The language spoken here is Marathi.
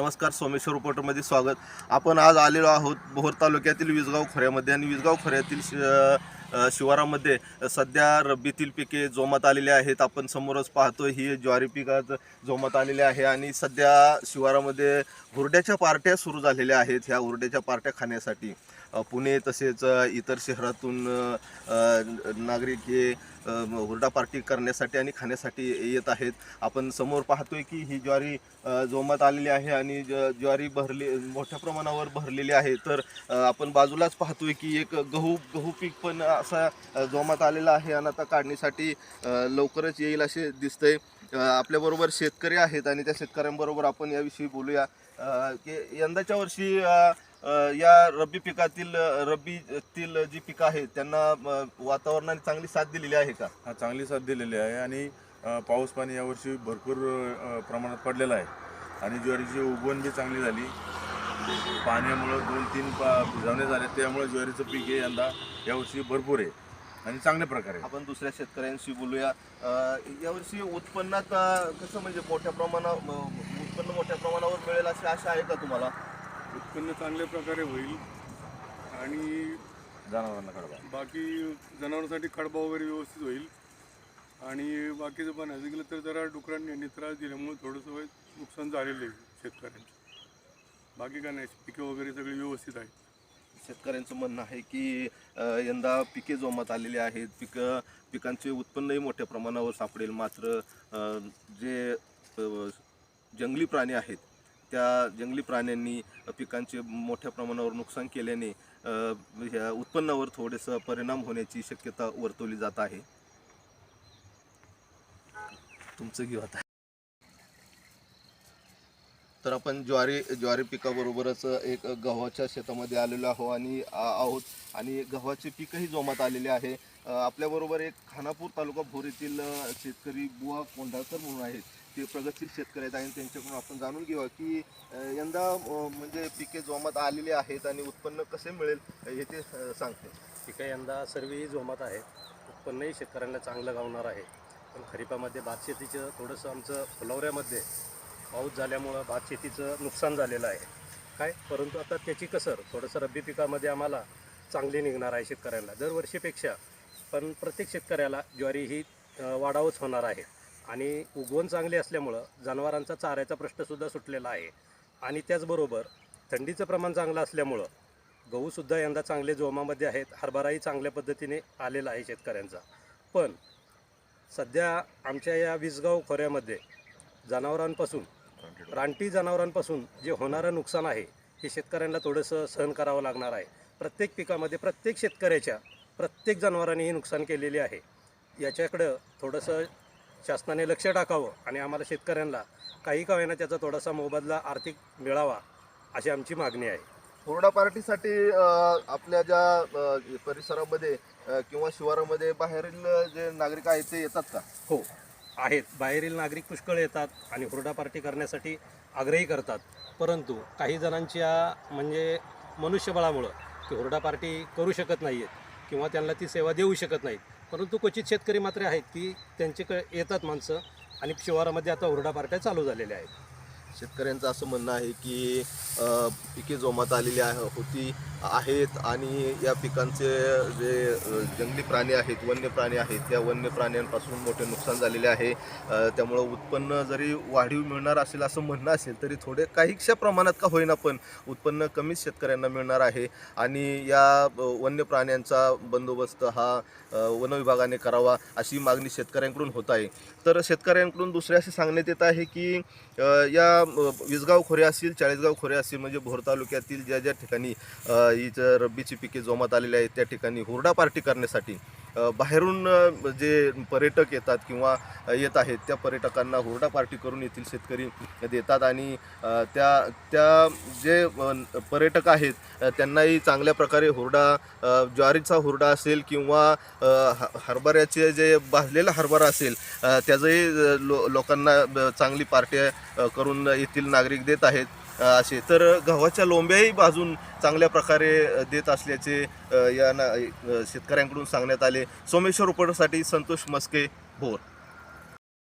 नमस्कार सोमेश्वर रिपोर्टरमध्ये स्वागत. आपण आज आलेलो आहोत भोर तालुक्यातील विजगाव खोऱ्यामध्ये आणि विजगाव खोऱ्यातील शि शिवारामध्ये. सध्या रब्बीतील पिके जोमात आलेली आहेत. आपण समोरच पाहतो ही ज्वारी पिकात जोमात आलेली आहे आणि सध्या शिवारामध्ये हुरड्याच्या पार्ट्या सुरू झालेल्या आहेत ह्या हुरड्याच्या पार्ट्या खाण्यासाठी. पुणे तसेच इतर शहरातून नागरिक हे हुरडा पार्टी करण्यासाठी आणि खाण्यासाठी येत आहेत. आपण समोर पाहतोय की ही ज्वारी जोमात आलेली आहे आणि ज- ज्वारी भरली मोठ्या प्रमाणावर भरलेली आहे. तर आपण बाजूलाच पाहतोय की एक गहू गहू पीक पण असा जोमात आलेला आहे आणि आता काढणीसाठी लवकरच येईल असे दिसतंय. आपल्याबरोबर शेतकरी आहेत आणि त्या शेतकऱ्यांबरोबर आपण याविषयी बोलूया. की यंदाच्या वर्षी या रब्बी पिकातील रब्बीतील जी पिकं आहेत त्यांना वातावरणाने चांगली साथ दिलेली आहे का? हा चांगली साथ दिलेली आहे आणि पाऊस पाणी यावर्षी भरपूर प्रमाणात पडलेलं आहे. आणि ज्वारीची उगवण बी चांगली झाली. पाण्यामुळं दोन तीन पा भिजावणे झाले त्यामुळे ज्वारीचं पीक हे यंदा यावर्षी भरपूर आहे आणि चांगल्या प्रकारे. आपण दुसऱ्या शेतकऱ्यांशी बोलूया. यावर्षी उत्पन्नात कसं म्हणजे मोठ्या प्रमाणावर उत्पन्न मोठ्या प्रमाणावर मिळेल अशी आशा आहे का तुम्हाला? उत्पन्न चांगल्या प्रकारे होईल आणि जनावरांना कडबा. बाकी जनावरांसाठी खडबा वगैरे व्यवस्थित होईल. आणि बाकीचं पण असं गेलं तर जरा डुकरांनी यांनी त्रास दिल्यामुळे थोडंसं नुकसान झालेलं आहे शेतकऱ्यांचं. बाकी काय नाही. पिकं वगैरे सगळी व्यवस्थित आहेत. शेतकऱ्यांचं म्हणणं आहे की अ, यंदा पिके जोमात आलेली आहेत. पिकं पिकांचे उत्पन्नही मोठ्या प्रमाणावर सापडेल. मात्र अ, जे अ, जंगली प्राणी आहेत त्या जंगली प्राण्यांनी पिकांचे मोठ्या प्रमाणावर नुकसान केल्याने ह्या उत्पन्नावर थोडेसं परिणाम होण्याची शक्यता वर्तवली जात आहे. तुमचं घेऊ आता. तर आपण ज्वारी ज्वारी पिकाबरोबरच एक गव्हाच्या शेतामध्ये आलेलो आहो आणि आहोत. आणि गव्हाचे पीकही जोमात आलेले आहे. आपल्याबरोबर एक खानापूर तालुका भोर येथील शेतकरी बुवा कोंढाळकर म्हणून आहेत. ते प्रगतशील शेतकरी आहेत आणि त्यांच्याकडून आपण जाणून घेऊया की यंदा म्हणजे पिके जोमात आलेली आहेत आणि उत्पन्न कसे मिळेल हे ते सांगते. पिकं यंदा सर्वही जोमात आहेत. उत्पन्नही शेतकऱ्यांना चांगलं गावणार आहे. पण खरीपामध्ये भात शेतीचं थोडंसं आमचं फुलवऱ्यामध्ये पाऊस झाल्यामुळं भात शेतीचं नुकसान झालेलं आहे. काय? परंतु आता त्याची कसर थोडंसं रब्बी पिकामध्ये आम्हाला चांगली निघणार आहे शेतकऱ्यांना. दरवर्षीपेक्षा पण प्रत्येक शेतकऱ्याला ज्वारी ही वाढावंच वाढावच होणार आहे. आणि उगवण चांगली असल्यामुळं जनावरांचा चाऱ्याचा प्रश्नसुद्धा सुटलेला आहे. आणि त्याचबरोबर थंडीचं प्रमाण चांगलं असल्यामुळं गहूसुद्धा यंदा चांगले जोमामध्ये आहेत. हरभराही चांगल्या पद्धतीने आलेला आहे शेतकऱ्यांचा. पण सध्या आमच्या या विसगाव खोऱ्यामध्ये जनावरांपासून रानटी जनावरांपासून जे होणारं नुकसान आहे हे शेतकऱ्यांना थोडंसं सहन करावं लागणार आहे. प्रत्येक पिकामध्ये प्रत्येक शेतकऱ्याच्या प्रत्येक जनावरांनी हे नुकसान केलेले आहे. याच्याकडं थोडंसं शासनाने लक्ष टाकावं आणि आम्हाला शेतकऱ्यांना काही का होईना त्याचा थोडासा मोबदला आर्थिक मिळावा अशी आमची मागणी आहे. हुरडा पार्टीसाठी आपल्या ज्या परिसरामध्ये किंवा शिवारामध्ये बाहेरील जे नागरिक आहेत ते येतात का? हो आहेत. बाहेरील नागरिक पुष्कळ येतात आणि हुरडा पार्टी करण्यासाठी आग्रही करतात. परंतु काही जणांच्या म्हणजे मनुष्यबळामुळं ते हुरडा पार्टी करू शकत नाही आहेत किंवा त्यांना ती सेवा देऊ शकत नाहीत. परंतु क्वचित शेतकरी मात्र आहेत की त्यांचे येतात माणसं आणि शिवारामध्ये आता हुरडा पार्ट्या चालू झालेल्या आहेत. शेतकऱ्यांचं असं म्हणणं आहे की अ, पिके जोमात आलेली आहे होती. आहेत आणि या पिकांचे जे जंगली प्राणी आहेत वन्य प्राणी आहेत त्या वन्य प्राण्यांपासून मोठे नुकसान झालेले आहे. त्यामुळं उत्पन्न जरी वाढीव मिळणार असेल असं म्हणणं असेल तरी थोडे काहीशा प्रमाणात का होईना पण उत्पन्न कमीच शेतकऱ्यांना मिळणार आहे. आणि या वन्य प्राण्यांचा बंदोबस्त हा वनविभागाने वन विभागाने करावा अशी मागणी शेतकऱ्यांकडून होत आहे. तर शेतकऱ्यांकडून दुसरे असे सांगण्यात येत आहे की या अ, विसगाव खोरे असतील चाळीसगाव खोरे असतील म्हणजे भोर तालुक्यातील ज्या ज्या ठिकाणी ही ज- रब्बीची पिके जोमात आलेली आहेत त्या ठिकाणी हुरडा पार्टी करण्यासाठी बाहेरून जे पर्यटक येतात किंवा येत आहेत त्या पर्यटकांना हुरडा पार्टी करून येथील शेतकरी देतात आणि त्या त्या जे पर्यटक आहेत त्यांनाही चांगल्या प्रकारे हुरडा ज्वारीचा हुरडा असेल किंवा ह- हरभऱ्याचे जे भाजलेला हरभरा असेल त्याचंही लो लोकांना चांगली पार्टी करून येथील नागरिक देत आहेत. असे. तर गव्हाच्या लोंब्याही भाजून चांगल्या प्रकारे देत असल्याचे या ना शेतकऱ्यांकडून सांगण्यात आले. सोमेश्वर उपटसाठी संतोष मस्के भोर.